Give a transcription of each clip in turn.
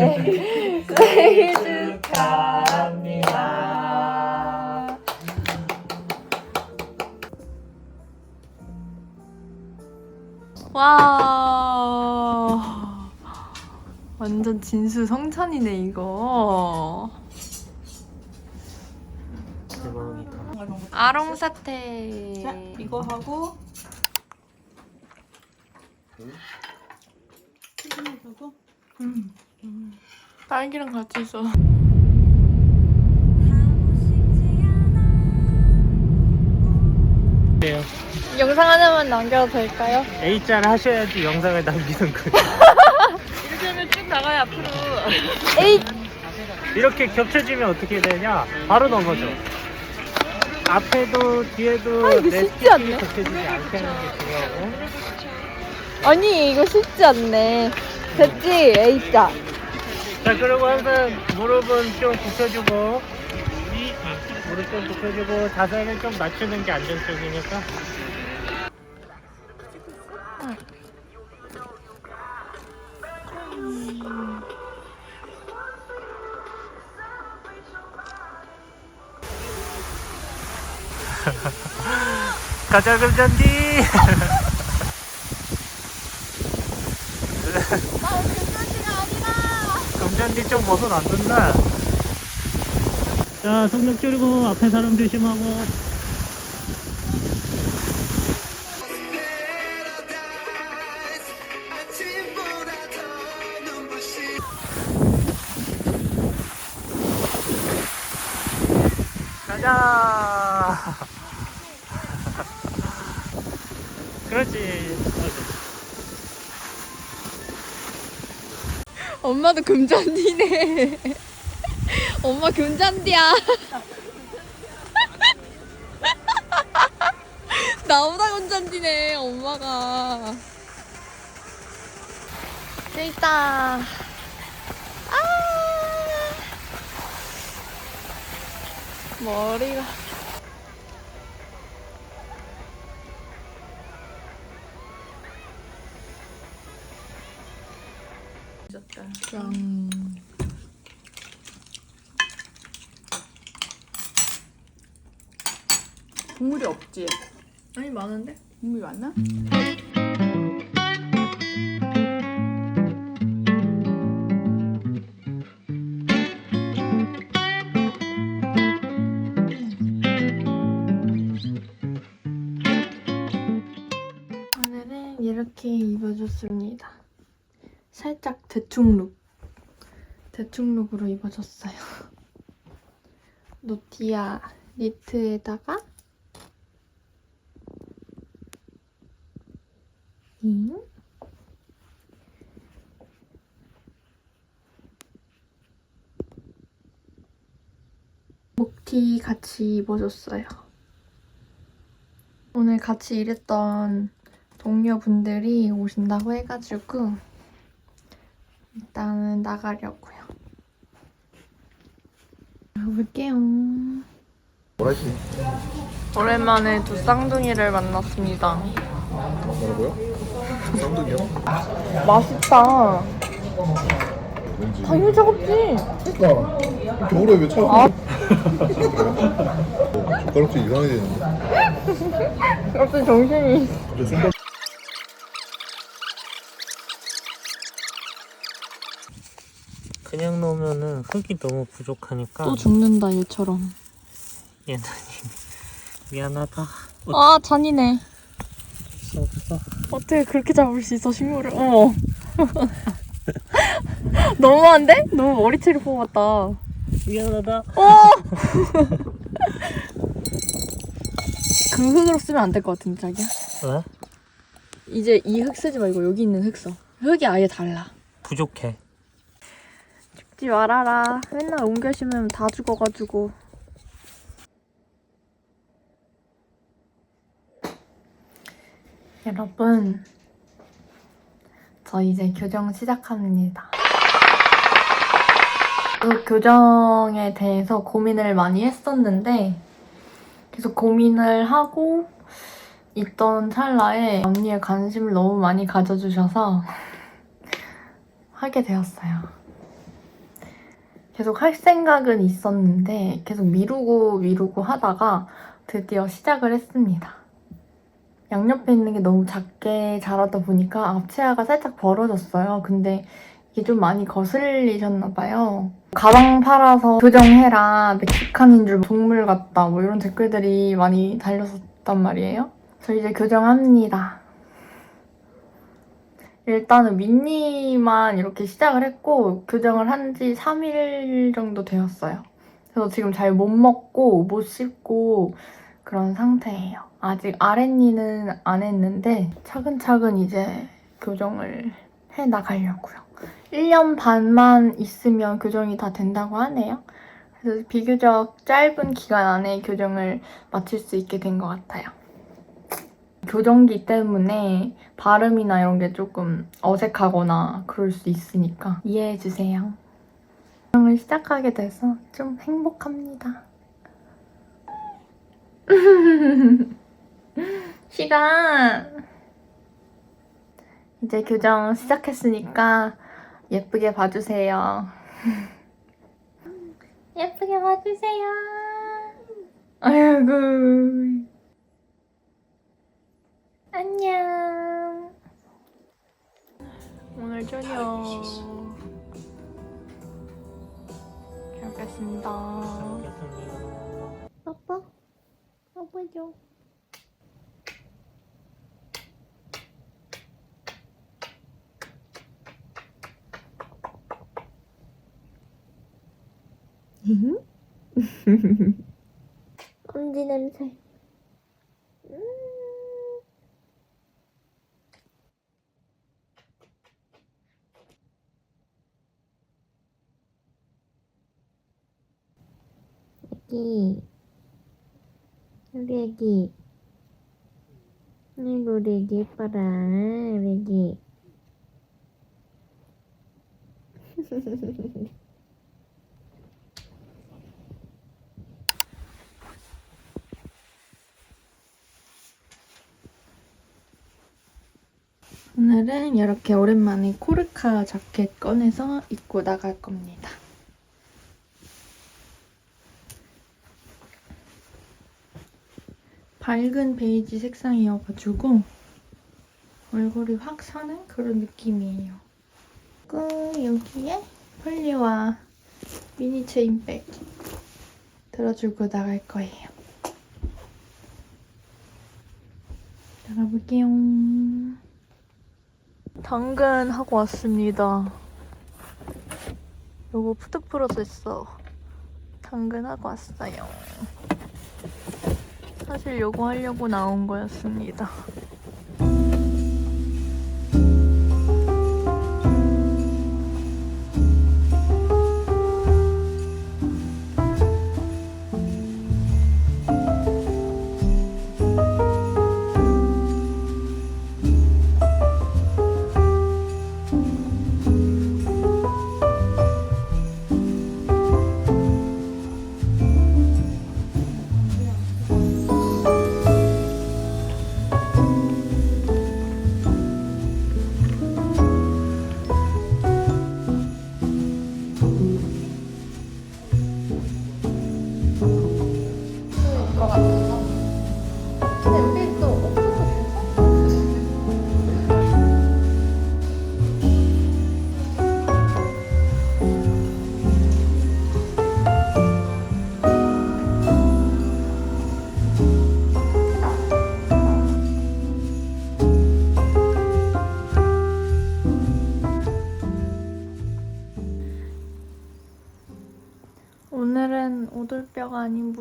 생일 축하합니다. 와 완전 진수 성찬이네 이거. 대박이다. 아롱 사태. 자, 이거 하고. 하고 딸기랑 같이 있어 네요. 영상 하나만 남겨도 될까요? A자를 하셔야지 영상을 남기는 거예요. 이렇게 하면 쭉 나가요 앞으로 에이 이렇게 겹쳐지면 어떻게 되냐? 바로 넘어져. 앞에도 뒤에도 아, 이거 내 쉽지 스킬이 않네. 겹쳐지지 않게 하는 게 중요하고. 아니 이거 쉽지 않네 됐지 A자 자, 그리고 항상 무릎은 좀 굽혀주고, 이 무릎 좀 굽혀주고, 자세를 좀 맞추는 게 안정적이니까. 가자, 금잔디! 금잔디 좀 벗어났는다. 자, 속력 줄이고, 앞에 사람 조심하고. 엄마도 금잔디네. 엄마 금잔디야. 나보다 금잔디네 엄마가. 재밌다. 아. 머리가 짠 국물이 없지? 아니 많은데? 국물이 많나? 오늘은 이렇게 입어줬습니다. 살짝 대충 룩. 대충 룩으로 입어줬어요. 노티아 니트에다가 잉? 목티 같이 입어줬어요. 오늘 같이 일했던 동료분들이 오신다고 해가지고 일단은 나가려고요. 가볼게요. 뭐라지? 오랜만에 두 쌍둥이를 만났습니다. 뭐라고요? 쌍둥이요? 맛있다. 왠지 당연히 차갑지. 그니까 겨울에 왜 차고 아. 젓가락질 이상해지는데 갑자기 정신이. 갑자기 손발 놓으면은 흙이 너무 부족하니까 또 죽는다 얘처럼. 예나님 미안하다 아 잔이네. 어쩔 수 없어 어떻게 그렇게 잡을 수 있어 식물을? 어머. 너무한데? 너무 머리채를 뽑았다. 미안하다 어! 그 흙으로 쓰면 안 될 것 같은데 자기야? 왜? 이제 이 흙 쓰지 말고 여기 있는 흙 써. 흙이 아예 달라. 부족해 죽지 말아라. 맨날 옮겨 심으면 다 죽어가지고. 여러분, 저 이제 교정 시작합니다. 그 교정에 대해서 고민을 많이 했었는데, 계속 고민을 하고, 있던 찰나에 언니의 관심을 너무 많이 가져주셔서 하게 되었어요. 계속 할 생각은 있었는데 계속 미루고 미루고 하다가 드디어 시작을 했습니다. 양옆에 있는 게 너무 작게 자라다 보니까 앞치아가 살짝 벌어졌어요. 근데 이게 좀 많이 거슬리셨나 봐요. 가방 팔아서 교정해라, 멕시칸인 줄 동물 같다, 뭐 이런 댓글들이 많이 달렸었단 말이에요. 저 이제 교정합니다. 일단은 민니만 이렇게 시작을 했고 교정을 한 지 3일 정도 되었어요. 그래서 지금 잘 못 먹고 못 씻고 그런 상태예요. 아직 아랫니는 안 했는데 차근차근 이제 교정을 해 나가려고요. 1년 반만 있으면 교정이 다 된다고 하네요. 그래서 비교적 짧은 기간 안에 교정을 마칠 수 있게 된 것 같아요. 교정기 때문에 발음이나 이런 게 조금 어색하거나 그럴 수 있으니까 이해해주세요. 교정을 시작하게 돼서 좀 행복합니다. 시간! 이제 교정 시작했으니까 예쁘게 봐주세요. 예쁘게 봐주세요. 아이고. 안녕. 오늘 저녁 잘 먹겠습니다. 아빠, 아빠 줘. 엄지 냄새. 애기, 우리 애기. 아이고, 우리 애기 예뻐라, 우리 애기. 오늘은 이렇게 오랜만에 코르카 자켓 꺼내서 입고 나갈 겁니다. 밝은 베이지 색상이어가지고 얼굴이 확 사는 그런 느낌이에요. 그 여기에 폴리와 미니 체인백 들어주고 나갈 거예요. 나가볼게요. 당근 하고 왔습니다. 요거 푸드 프로세서 당근 하고 왔어요. 사실 요거 하려고 나온 거였습니다.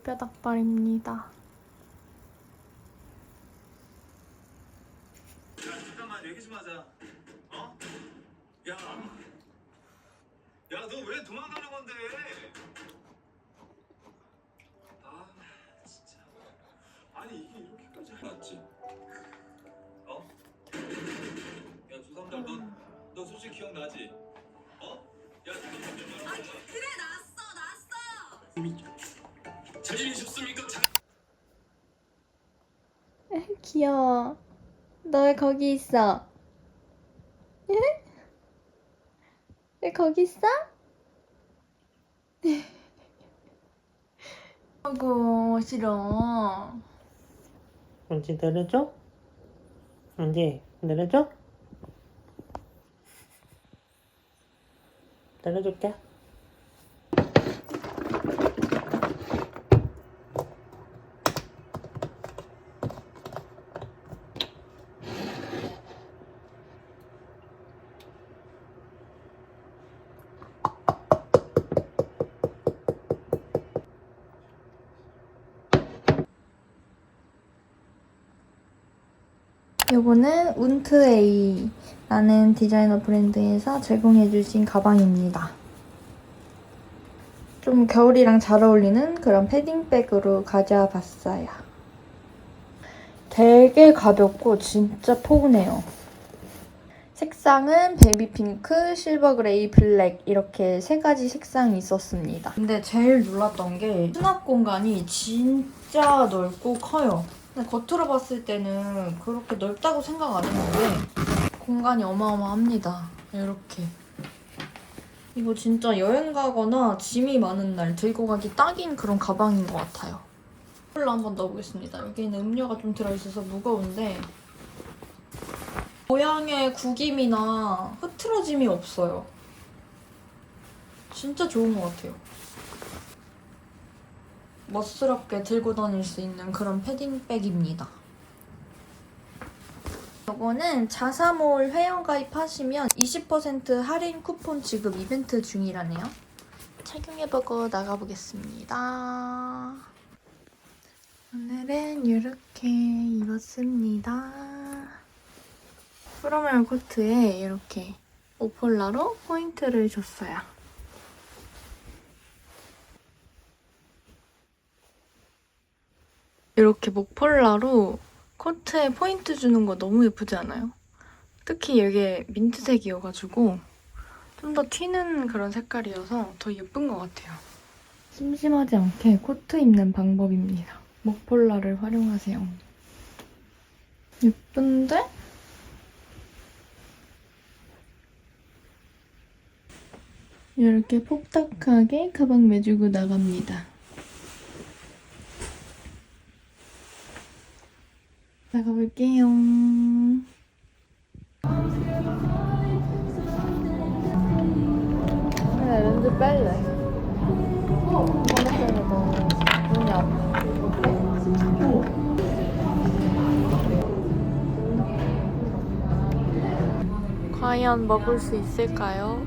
무뼈 닭발입니다. 잠깐만 얘기 좀 하자. 어? 야, 야, 너 왜 도망가는 건데? 아, 진짜. 아니 이게 이렇게까지 맞지? 어? 야, 조삼장 너, 너 솔직히 기억나지? 어? 야, 거야. 그래 났 귀여워. 너왜 거기 있어? 예? 왜 거기 있어? 아이고 싫어. 언제 내려줘? 언제 내려줘? 내려줄게. 요거는 운트에이라는 디자이너 브랜드에서 제공해주신 가방입니다. 좀 겨울이랑 잘 어울리는 그런 패딩백으로 가져와 봤어요. 되게 가볍고 진짜 포근해요. 색상은 베이비 핑크, 실버 그레이, 블랙 이렇게 세 가지 색상이 있었습니다. 근데 제일 놀랐던 게 수납 공간이 진짜 넓고 커요. 근데 겉으로 봤을 때는 그렇게 넓다고 생각 안 했는데 공간이 어마어마합니다. 이렇게. 이거 진짜 여행 가거나 짐이 많은 날 들고 가기 딱인 그런 가방인 것 같아요. 콜라 한번 넣어보겠습니다. 여기는 음료가 좀 들어있어서 무거운데 모양의 구김이나 흐트러짐이 없어요. 진짜 좋은 것 같아요. 멋스럽게 들고 다닐 수 있는 그런 패딩백입니다. 이거는 자사몰 회원 가입 하시면 20% 할인 쿠폰 지급 이벤트 중이라네요. 착용해보고 나가보겠습니다. 오늘은 이렇게 입었습니다. 프로멜 코트에 이렇게 오폴라로 포인트를 줬어요. 이렇게 목폴라로 코트에 포인트 주는 거 너무 예쁘지 않아요? 특히 이게 민트색이어가지고 좀 더 튀는 그런 색깔이어서 더 예쁜 것 같아요. 심심하지 않게 코트 입는 방법입니다. 목폴라를 활용하세요. 예쁜데? 이렇게 폭닥하게 가방 매주고 나갑니다. 나가볼게요. 네, 렌즈 뺄래. 어, 너무 눈이 아파. 과연 먹을 수 있을까요?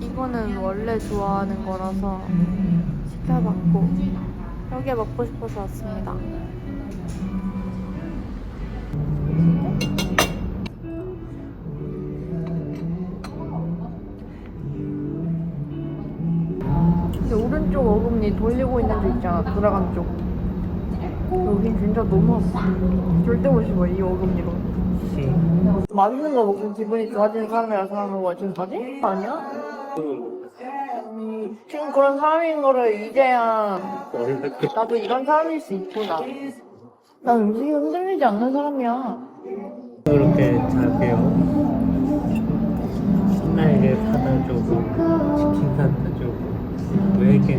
이거는 원래 좋아하는 거라서 시켜봤고 여기 먹고 싶어서 왔습니다. 돌리고 있는 데 있잖아 들어간 쪽 여긴 진짜 너무 절대 못 씹어 이 어금니로 씨. 맛있는 거 먹으면 기분이 좋아지는 사람이랑 사람은 완전 다지? 아니야? 음, 지금 그런 사람인 거를 이제야 나도 이런 사람일 수 있구나 난 음식이 흔들리지 않는 사람이야 그렇게 자게요. 신나게 사다 주고 치킨 사다 주고 왜 이렇게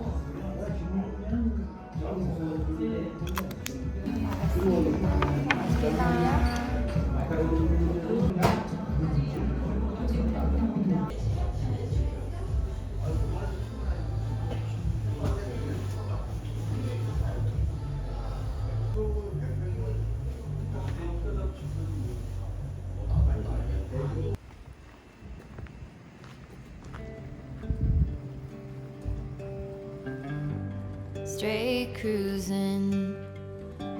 Straight cruising,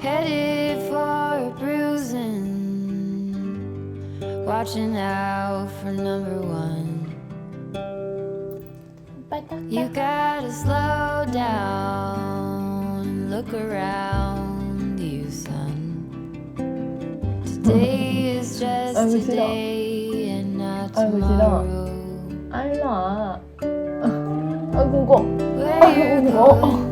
headed for a bruising. Watching out for number one. You gotta slow down and look around you, son. Today is just 아이고, 싫어. today and not 아이고, 싫어. tomorrow. 알라 아이고 이거 where 아이고 you're 이거